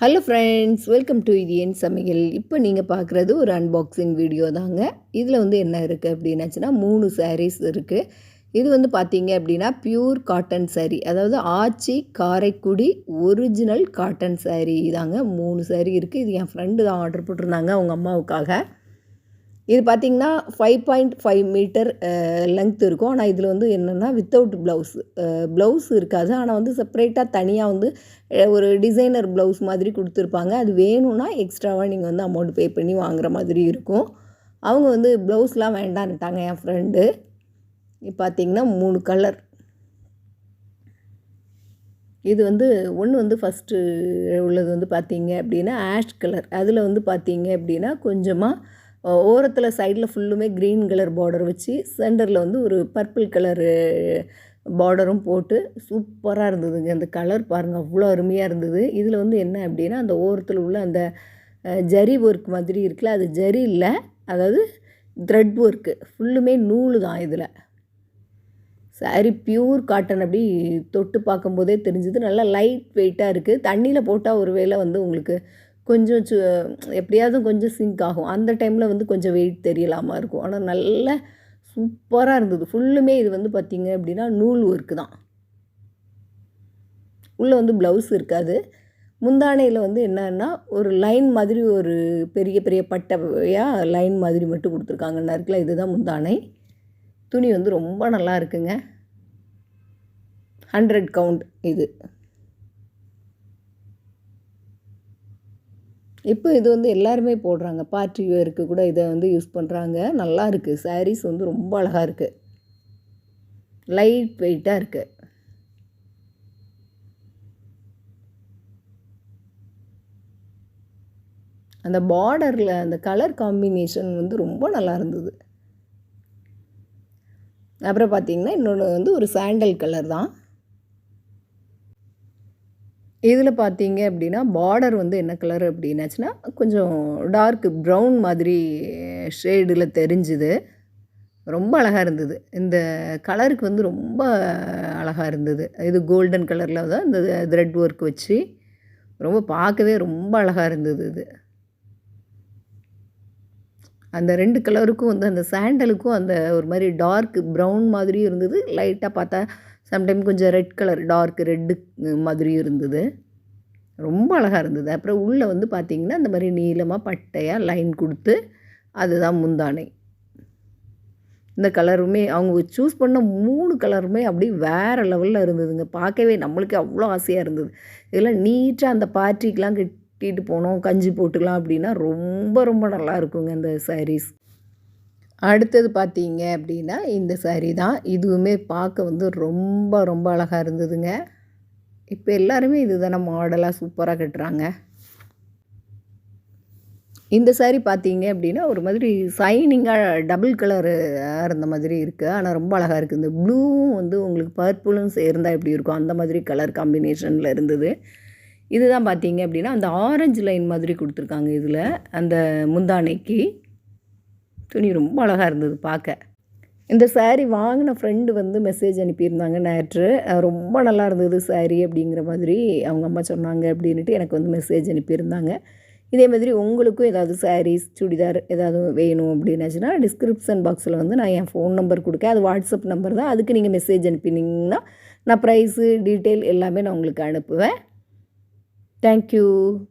Hello friends welcome to இது என் சமையல். இப்போ நீங்கள் பார்க்குறது ஒரு அன்பாக்சிங் வீடியோ தாங்க. இதில் வந்து என்ன இருக்குது அப்படின்னாச்சுன்னா மூணு சாரீஸ் இருக்குது இது வந்து பார்த்தீங்க அப்படின்னா பியூர் காட்டன் சாரீ அதாவது ஆச்சி காரைக்குடி ஒரிஜினல் காட்டன் சாரீ தாங்க. மூணு சாரீ இருக்குது இது என் ஃப்ரெண்டு தான் ஆர்டர் போட்டிருந்தாங்க அவங்க அம்மாவுக்காக. இது பார்த்திங்கன்னா five point five meter length இருக்கும். ஆனால் இதில் வந்து என்னென்னா வித்தவுட் ப்ளவுஸ் ப்ளவுஸ் இருக்காது. ஆனால் வந்து செப்பரேட்டாக தனியாக வந்து ஒரு டிசைனர் ப்ளவுஸ் மாதிரி கொடுத்துருப்பாங்க. அது வேணும்னா எக்ஸ்ட்ராவாக நீங்கள் வந்து அமௌண்ட் பே பண்ணி வாங்குகிற மாதிரி இருக்கும். அவங்க வந்து ப்ளவுஸ்லாம் வேண்டான்ட்டாங்க என் ஃப்ரெண்டு பார்த்திங்கன்னா மூணு கலர் இது வந்து ஒன்று வந்து ஃபஸ்ட்டு உள்ளது வந்து பார்த்தீங்க அப்படின்னா ஆஷ் கலர் அதில் வந்து பார்த்தீங்க அப்படின்னா கொஞ்சமாக ஓரத்தில் சைடில் ஃபுல்லுமே க்ரீன் கலர் பார்டர் வச்சு சென்டரில் வந்து ஒரு பர்பிள் கலரு பார்டரும் போட்டு சூப்பராக இருந்ததுங்க. அந்த கலர் பாருங்கள் அவ்வளோ அருமையாக இருந்தது. இதில் வந்து என்ன அப்படின்னா அந்த ஓரத்தில் உள்ள அந்த ஜரி ஒர்க் மாதிரி இருக்குல்ல அது ஜரி இல்லை அதாவது த்ரெட் ஒர்க்கு ஃபுல்லுமே நூல் தான் இதில். சாரி பியூர் காட்டன் அப்படி தொட்டு பார்க்கும்போதே தெரிஞ்சுது. நல்லா லைட் வெயிட்டாக இருக்குது தண்ணியில் போட்டால் ஒரு வேளை வந்து உங்களுக்கு கொஞ்சம் சு எப்படியாவது கொஞ்சம் சிங்க் ஆகும். அந்த டைமில் வந்து கொஞ்சம் வெயிட் தெரியலாமல் இருக்கும். ஆனால் நல்ல சூப்பராக இருந்தது. ஃபுல்லுமே இது வந்து பார்த்திங்க அப்படின்னா நூல் ஒர்க்கு தான். உள்ளே வந்து ப்ளவுஸ் இருக்காது. முந்தானையில் வந்து என்னன்னா ஒரு லைன் மாதிரி ஒரு பெரிய பெரிய பட்டையாக லைன் மாதிரி மட்டும் கொடுத்துருக்காங்க. இருக்குல்ல இதுதான் முந்தானை. துணி வந்து ரொம்ப நல்லா இருக்குங்க. ஹண்ட்ரட் கவுண்ட் இது. இப்போ இது வந்து எல்லாருமே போடுறாங்க. பார்ட்டி வேருக்கு கூட இதை வந்து யூஸ் பண்ணுறாங்க நல்லா இருக்குது சாரீஸ் வந்து ரொம்ப அழகாக இருக்குது லைட் வெயிட்டாக இருக்குது அந்த பார்டரில் அந்த கலர் காம்பினேஷன் வந்து ரொம்ப நல்லா இருந்தது. அப்புறம் பார்த்தீங்கன்னா இன்னொன்று வந்து ஒரு சாண்டல் கலர் தான். இதில் பார்த்தீங்க அப்படின்னா பார்டர் வந்து என்ன கலர் அப்படின்னாச்சுன்னா கொஞ்சம் டார்க் ப்ரௌன் மாதிரி ஷேடில் தெரிஞ்சுது. ரொம்ப அழகாக இருந்தது. இந்த கலருக்கு வந்து ரொம்ப அழகாக இருந்தது. இது கோல்டன் கலரில் தான் இந்த த்ரெட் ஒர்க் வச்சு ரொம்ப பார்க்கவே ரொம்ப அழகாக இருந்தது இது. அந்த ரெண்டு கலருக்கும் வந்து அந்த சாண்டலுக்கும் அந்த ஒரு மாதிரி டார்க் ப்ரௌன் மாதிரியும் இருந்தது. லைட்டாக பார்த்தா சம்டைம் கொஞ்சம் ரெட் கலர் டார்க் ரெட்டு மாதிரியும் இருந்தது. ரொம்ப அழகாக இருந்தது. அப்புறம் உள்ளே வந்து பார்த்திங்கன்னா இந்த மாதிரி நீளமாக பட்டையாக லைன் கொடுத்து அதுதான் முந்தானை. இந்த கலருமே அவங்க சூஸ் பண்ண மூணு கலருமே அப்படியே வேறு லெவலில் இருந்ததுங்க. பார்க்கவே நம்மளுக்கு அவ்வளோ ஆசையாக இருந்தது. இதெல்லாம் நீட்டாக அந்த பார்ட்டிக்கெலாம் கட்டிட்டு போனோம் கஞ்சி போட்டுக்கலாம் அப்படின்னா ரொம்ப ரொம்ப நல்லா இருக்குங்க இந்த சாரீஸ் அடுத்தது பார்த்தீங்க அப்படின்னா இந்த சாரீ தான். இதுவுமே பார்க்க வந்து ரொம்ப ரொம்ப அழகாக இருந்ததுங்க. இப்போ எல்லாருமே இது தானே மாடலாக சூப்பராக கட்டுறாங்க. இந்த சாரீ பார்த்தீங்க அப்படின்னா ஒரு மாதிரி சைனிங்காக டபுள் கலரு இருந்த மாதிரி இருக்குது ஆனால் ரொம்ப அழகாக இருக்குது இந்த ப்ளூவும் வந்து உங்களுக்கு பர்பிளும் சேர்ந்தால் எப்படி இருக்கும்? அந்த மாதிரி கலர் காம்பினேஷனில் இருந்தது. இதுதான் பார்த்தீங்க அப்படின்னா அந்த ஆரஞ்சு லைன் மாதிரி கொடுத்துருக்காங்க இதில் அந்த முந்தானைக்கு. துணி ரொம்ப அழகாக இருந்தது பார்க்க. இந்த சேரீ வாங்கின ஃப்ரெண்டு வந்து மெசேஜ் அனுப்பியிருந்தாங்க நேற்று. ரொம்ப நல்லா இருந்தது சாரீ அப்படிங்கிற மாதிரி அவங்க அம்மா சொன்னாங்க அப்படின்ட்டு எனக்கு வந்து மெசேஜ் அனுப்பியிருந்தாங்க. இதே மாதிரி உங்களுக்கும் ஏதாவது சாரீஸ் சுடிதார் ஏதாவது வேணும் அப்படின்னாச்சுன்னா டிஸ்கிரிப்ஷன் பாக்ஸில் வந்து நான் என் ஃபோன் நம்பர் கொடுக்கேன். அது வாட்ஸ்அப் நம்பர் தான். அதுக்கு நீங்கள் மெசேஜ் அனுப்பினீங்கன்னா நான் ப்ரைஸு டீட்டெயில் எல்லாமே நான் உங்களுக்கு அனுப்புவேன். Thank you.